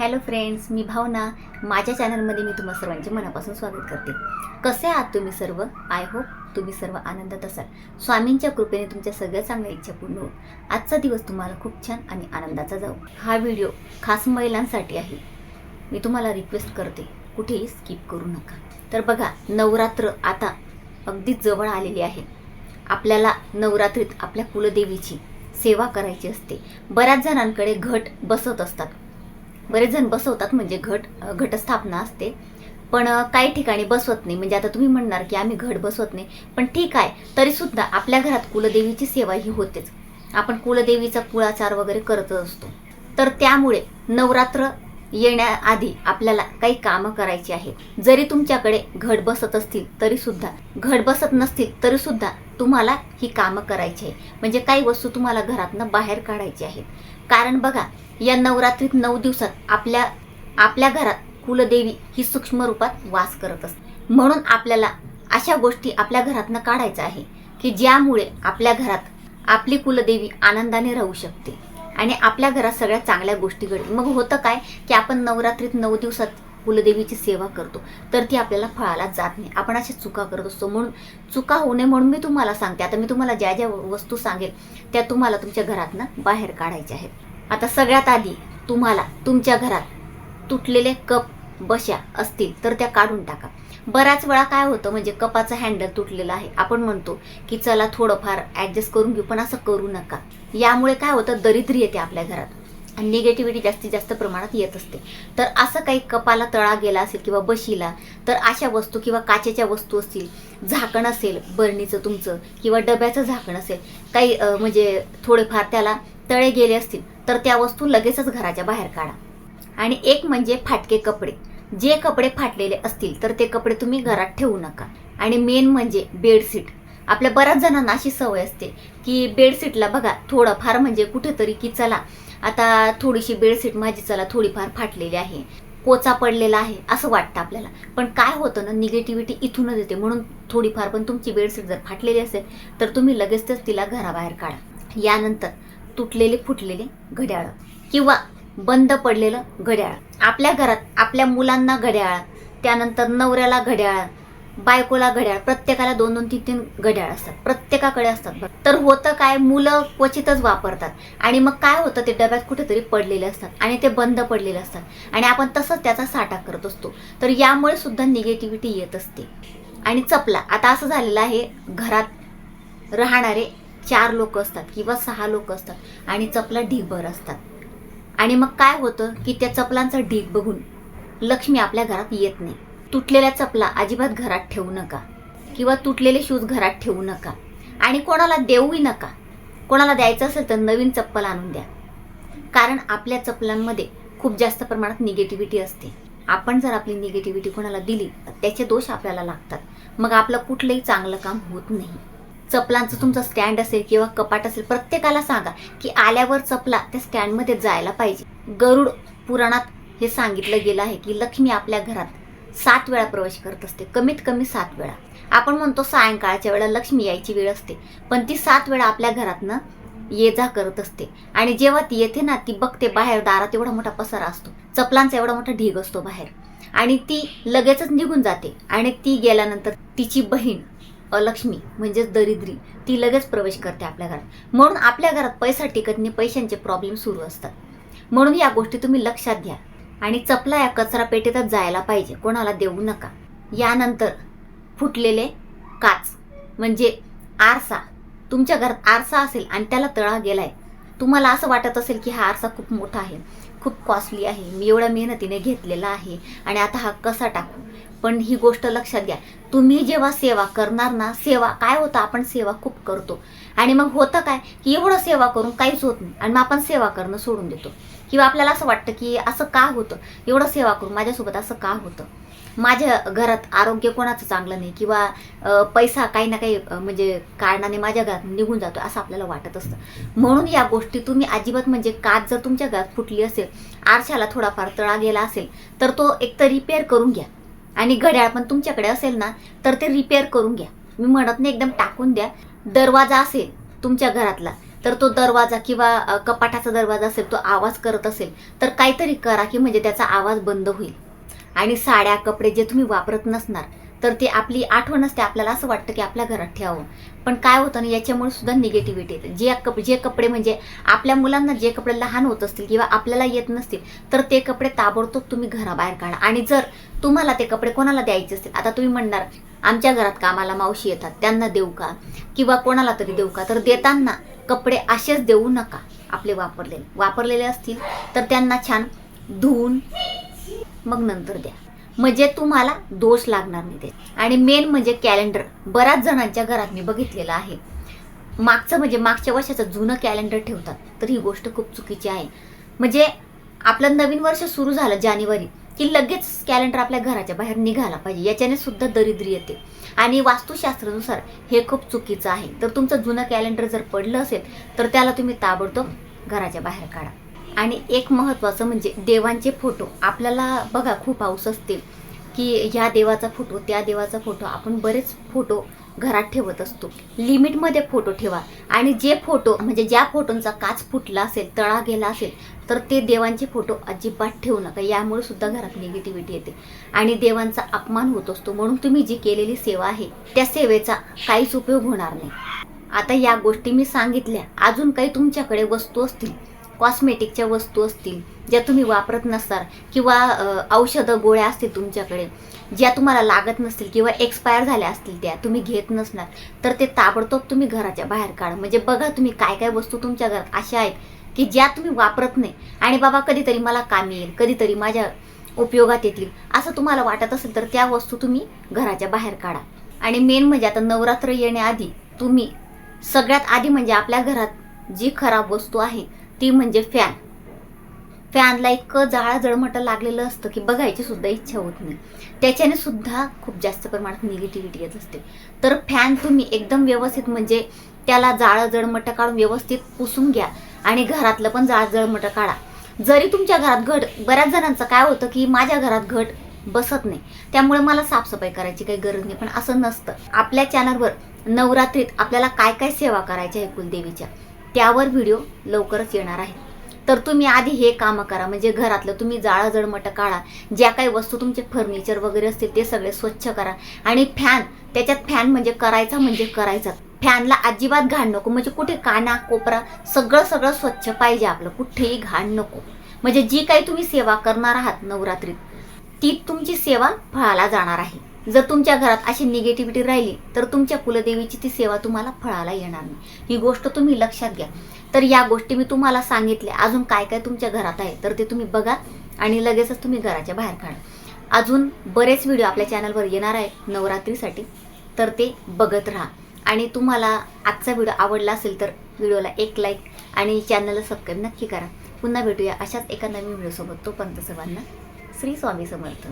Hello friends मी भावना. माझ्या चॅनलमध्ये मी तुम्हा सर्वांचे मनापासून स्वागत करते. कसे आहात तुम्ही सर्व? आय होप तुम्ही सर्व आनंदात असाल. स्वामींच्या कृपेने तुमच्या सगळ्या चांगल्या इच्छा पूर्ण होऊन आजचा दिवस तुम्हाला खूप छान आणि आनंदाचा जाऊ हा व्हिडिओ खास महिलांसाठी आहे. मी तुम्हाला रिक्वेस्ट करते कुठेही स्किप करू नका. तर बघा नवरात्र आता अगदीच जवळ आलेली आहे. आपल्याला नवरात्रीत आपल्या कुलदेवीची सेवा करायची असते. बऱ्याच जणांकडे घट बसत असतात. बरेच जण बसवतात म्हणजे घट घटस्थापना असते. पण काही ठिकाणी बसवत नाही. म्हणजे आता तुम्ही म्हणणार की आम्ही घट बसवत नाही. पण ठीक आहे. तरी सुद्धा आपल्या घरात कुलदेवीची सेवा ही होतेच. आपण कुलदेवीचा कुळाचार वगैरे करतच असतो. तर त्यामुळे नवरात्र येण्याआधी आपल्याला काही कामं करायची आहेत. जरी तुमच्याकडे घट बसत असतील तरी सुद्धा घट बसत नसतील तरी सुद्धा तुम्हाला ही कामं करायची आहे म्हणजे काही वस्तू तुम्हाला घरातनं बाहेर काढायची आहेत. कारण बघा या नवरात्रीत नऊ दिवसात आपल्या आपल्या घरात कुलदेवी ही सूक्ष्म रूपात वास करत असते. म्हणून आपल्याला अशा गोष्टी आपल्या घरातनं काढायच्या आहे की ज्यामुळे आपल्या घरात आपली कुलदेवी आनंदाने राहू शकते आणि आपल्या घरात सगळ्या चांगल्या गोष्टी घडतील. मग होतं काय की आपण नवरात्रीत नऊ दिवसात कुलदेवीची सेवा करतो तर ती आपल्याला फळाला जात नाही. आपण अशा चुका करत असतो. म्हणून चुका होऊ नये म्हणून मी तुम्हाला सांगते. आता मी तुम्हाला ज्या ज्या वस्तू सांगेल त्या तुम्हाला तुमच्या घरातनं बाहेर काढायच्या आहेत. आता सगळ्यात आधी तुम्हाला तुमच्या घरात तुटलेले कप बशा असतील तर त्या काढून टाका. बऱ्याच वेळा काय होतं म्हणजे कपाचं हँडल तुटलेलं आहे. आपण म्हणतो की चला थोडंफार ॲडजस्ट करून घेऊ पण असं करू नका. यामुळे काय होतं? दरिद्री येते आपल्या घरात. आणि निगेटिव्हिटी जास्तीत जास्त प्रमाणात येत असते. तर असं काही कपाला तळा गेला असेल किंवा बशीला तर अशा वस्तू किंवा काचेच्या वस्तू असतील झाकण असेल बरणीचं तुमचं किंवा डब्याचं झाकण असेल काही म्हणजे थोडेफार त्याला तळे गेले असतील तर त्या वस्तू लगेचच घराच्या बाहेर काढा. आणि एक म्हणजे फाटके कपडे. जे कपडे फाटलेले असतील तर ते कपडे तुम्ही घरात ठेवू नका. आणि मेन म्हणजे बेडशीट. आपल्या बऱ्याच जणांना अशी सवय असते की बेडशीटला बघा थोडं फार म्हणजे कुठेतरी की चला आता थोडीशी बेडशीट माझी चला थोडीफार फाटलेली आहे. पोचा पडलेला आहे असं वाटतं आपल्याला. पण काय होतं ना निगेटिव्हिटी इथूनच येते. म्हणून थोडीफार पण तुमची बेडशीट जर फाटलेली असेल तर तुम्ही लगेचच तिला घराबाहेर काढा. यानंतर तुटलेले फुटलेले घड्याळ किंवा बंद पडलेलं घड्याळ. आपल्या घरात आपल्या मुलांना घड्याळ त्यानंतर नवऱ्याला घड्याळ बायकोला घड्याळ प्रत्येकाला दोन दोन तीन तीन घड्याळ असतात. प्रत्येकाकडे असतात तर होतं काय? मुलं क्वचितच वापरतात. आणि मग काय होतं? ते डब्यात कुठेतरी पडलेले असतात आणि ते बंद पडलेले असतात. आणि आपण तसंच त्याचा साठा करत असतो. तर यामुळे सुद्धा निगेटिव्हिटी येत असते. आणि चपला. आता असं झालेलं आहे घरात राहणारे चार लोक असतात किंवा सहा लोक असतात आणि चपला ढीगभर असतात. आणि मग काय होतं की त्या चपलांचा ढीग बघून लक्ष्मी आपल्या घरात येत नाही. तुटलेल्या चपला अजिबात घरात ठेवू नका किंवा तुटलेले शूज घरात ठेवू नका आणि कोणाला देऊही नका. कोणाला द्यायचं असेल तर नवीन चप्पल आणून द्या. कारण आपल्या चपलांमध्ये खूप जास्त प्रमाणात निगेटिव्हिटी असते. आपण जर आपली निगेटिव्हिटी कोणाला दिली तर त्याचे दोष आपल्याला लागतात. मग आपलं कुठलंही चांगलं काम होत नाही. चपलांचं तुमचं स्टँड असेल किंवा कपाट असेल प्रत्येकाला सांगा की आल्यावर चपला त्या स्टँडमध्ये जायला पाहिजे. गरुड पुराणात हे सांगितलं गेलं आहे की लक्ष्मी आपल्या घरात सात वेळा प्रवेश करत असते कमीत कमी सात वेळा. आपण म्हणतो सायंकाळच्या वेळा लक्ष्मी यायची वेळ असते पण ती सात वेळा आपल्या घरातनं ये जा करत असते. आणि जेव्हा ती येते ना ती बघते बाहेर दारात एवढा मोठा पसारा असतो चपलांचा एवढा मोठा ढीग असतो बाहेर. आणि ती लगेचच निघून जाते. आणि ती गेल्यानंतर तिची बहीण अलक्ष्मी म्हणजेच दरिद्री ती लगेच प्रवेश करते आपल्या घरात. म्हणून आपल्या घरात पैसा टिकत नाही पैशांचे प्रॉब्लेम सुरू असतात. म्हणून या गोष्टी तुम्ही लक्षात घ्या. आणि चपला या कचरा पेटीतच जायला पाहिजे कोणाला देऊ नका. यानंतर फुटलेले काच म्हणजे आरसा. तुमच्या घरात आरसा असेल आणि त्याला तळा गेलाय तुम्हाला असं वाटत असेल की हा आरसा खूप मोठा आहे खूप कॉस्टली आहे. मी एवढ्या मेहनतीने घेतलेला आहे आणि आता हा कसा टाकू? पण ही गोष्ट लक्षात घ्या. तुम्ही जेव्हा सेवा करणार ना सेवा काय होतं आपण सेवा खूप करतो. आणि मग होतं काय की एवढं सेवा करून काहीच होत नाही. आणि मग आपण सेवा करणं सोडून देतो. किंवा आपल्याला असं वाटतं की असं का होतं? एवढं सेवा करून माझ्यासोबत असं का होतं? माझ्या घरात आरोग्य कोणाचं चांगलं नाही? किंवा पैसा काही ना काही म्हणजे कारणाने माझ्या घरात निघून जातो असं आपल्याला वाटत असतं. म्हणून या गोष्टी तुम्ही अजिबात म्हणजे काच जर तुमच्या घरात फुटली असेल आरशाला थोडाफार तळा गेला असेल तर तो एकतर रिपेअर करून घ्या. आणि घड्याळ पण तुमच्याकडे असेल ना तर ते रिपेअर करून घ्या. मी म्हणत नाही एकदम टाकून द्या. दरवाजा असेल तुमच्या घरातला तर तो दरवाजा किंवा कपाटाचा दरवाजा असेल तो आवाज करत असेल तर काहीतरी करा की म्हणजे त्याचा आवाज बंद होईल. आणि साड्या कपडे जे तुम्ही वापरत नसणार तर ती आपली आठवण असते आपल्याला असं वाटतं की आपल्या घरात ठेवावं. पण काय होतं ना याच्यामुळे सुद्धा निगेटिव्हिटी येते. जे कप जे कपडे म्हणजे आपल्या मुलांना जे कपडे लहान होत असतील किंवा आपल्याला येत नसतील तर ते कपडे ताबडतोब तुम्ही घराबाहेर काढा. आणि जर तुम्हाला ते कपडे कोणाला द्यायचे असतील आता तुम्ही म्हणणार आमच्या घरात कामाला मावशी येतात त्यांना देऊ का? किंवा कोणाला तरी देऊ का? तर देताना कपडे असेच देऊ नका आपले वापरलेले. वापरलेले असतील तर त्यांना छान धुवून मग नंतर द्या. म्हणजे तुम्हाला दोष लागणार नाही ते. आणि मेन म्हणजे कॅलेंडर बऱ्याच जणांच्या घरात मी बघितलेलं आहे. मागचं म्हणजे मागच्या वर्षाचं जुनं कॅलेंडर ठेवतात. तर ही गोष्ट खूप चुकीची आहे. म्हणजे आपलं नवीन वर्ष सुरू झालं जानेवारी की लगेच कॅलेंडर आपल्या घराच्या बाहेर निघाला पाहिजे. याच्याने सुद्धा दरिद्री येते. आणि वास्तुशास्त्रानुसार हे खूप चुकीचं आहे. तर तुमचं जुनं कॅलेंडर जर पडलं असेल तर त्याला तुम्ही ताबडतोब घराच्या बाहेर काढा. आणि एक महत्त्वाचं म्हणजे देवांचे फोटो. आपल्याला बघा खूप हाऊस असते की ह्या देवाचा फोटो त्या देवाचा फोटो. आपण बरेच फोटो घरात ठेवत असतो. लिमिटमध्ये फोटो ठेवा. आणि जे फोटो म्हणजे ज्या फोटोंचा काच फुटला असेल तळा गेला असेल तर ते देवांचे फोटो अजिबात ठेवू नका. यामुळे सुद्धा घरात निगेटिव्हिटी येते. आणि देवांचा अपमान होत असतो. म्हणून तुम्ही जी केलेली सेवा आहे त्या सेवेचा काहीच उपयोग होणार नाही. आता या गोष्टी मी सांगितल्या. अजून काही तुमच्याकडे वस्तू असतील कॉस्मेटिकच्या वस्तू असतील ज्या तुम्ही वापरत नसाल किंवा औषधं गोळ्या असतील तुमच्याकडे ज्या तुम्हाला लागत नसतील किंवा एक्सपायर झाल्या असतील त्या तुम्ही घेत नसणार तर ते ताबडतोब तुम्ही घराच्या बाहेर काढा. म्हणजे बघा तुम्ही काय काय वस्तू तुमच्या घरात अशा आहेत की ज्या तुम्ही वापरत नाही. आणि बाबा कधीतरी मला काम येईल कधीतरी माझ्या उपयोगात येतील असं तुम्हाला वाटत असेल तर त्या वस्तू तुम्ही घराच्या बाहेर काढा. आणि मेन म्हणजे आता नवरात्र येण्याआधी तुम्ही सगळ्यात आधी म्हणजे आपल्या घरात जी खराब वस्तू आहे ती म्हणजे फॅन फॅनला इतकं जाळ जळमटं लागलेलं असतं की बघायची सुद्धा इच्छा होत नाही. त्याच्याने सुद्धा खूप जास्त प्रमाणात निगेटिव्हिटी येत असते. तर फॅन तुम्ही एकदम व्यवस्थित म्हणजे त्याला जाळं जळमटं काढून व्यवस्थित पुसून घ्या आणि घरातलं पण जाळ जळमटं काढा. जरी तुमच्या घरात घट बऱ्याच जणांचं काय होतं की माझ्या घरात घट बसत नाही. त्यामुळे मला साफसफाई करायची काही गरज नाही पण असं नसतं. आपल्या चॅनलवर नवरात्रीत आपल्याला काय काय सेवा करायच्या आहे कुलदेवीच्या? त्यावर व्हिडिओ लवकरच येणार आहे. तर तुम्ही आधी हे कामं करा म्हणजे घरातलं तुम्ही जाळं जळमटं काढा ज्या काही वस्तू तुमचे फर्निचर वगैरे असतील ते सगळे स्वच्छ करा. आणि फॅन त्याच्यात फॅन म्हणजे करायचा म्हणजे करायचा. फॅनला अजिबात घाण नको म्हणजे कुठे काना कोपरा सगळं सगळं स्वच्छ पाहिजे आपलं कुठेही घाण नको. म्हणजे जी काही तुम्ही सेवा करणार आहात नवरात्रीत ती तुमची सेवा फळाला जाणार आहे. जर तुमच्या घरात अशी निगेटिव्हिटी राहिली तर तुमच्या कुलदेवीची ती सेवा तुम्हाला फळाला येणार नाही. ही गोष्ट तुम्ही लक्षात घ्या. तर या गोष्टी मी तुम्हाला सांगितल्या. अजून काय काय तुमच्या घरात आहे तर ते तुम्ही बघा आणि लगेचच तुम्ही घराच्या बाहेर काढा. अजून बरेच व्हिडिओ आपल्या चॅनलवर येणार आहेत नवरात्रीसाठी तर ते बघत राहा. आणि तुम्हाला आजचा व्हिडिओ आवडला असेल तर व्हिडिओला एक लाईक आणि चॅनलला सबस्क्राईब नक्की करा. पुन्हा भेटूया अशाच एका नवीन व्हिडिओसोबत तोपर्यंत सर्वांना श्री स्वामी समर्थ.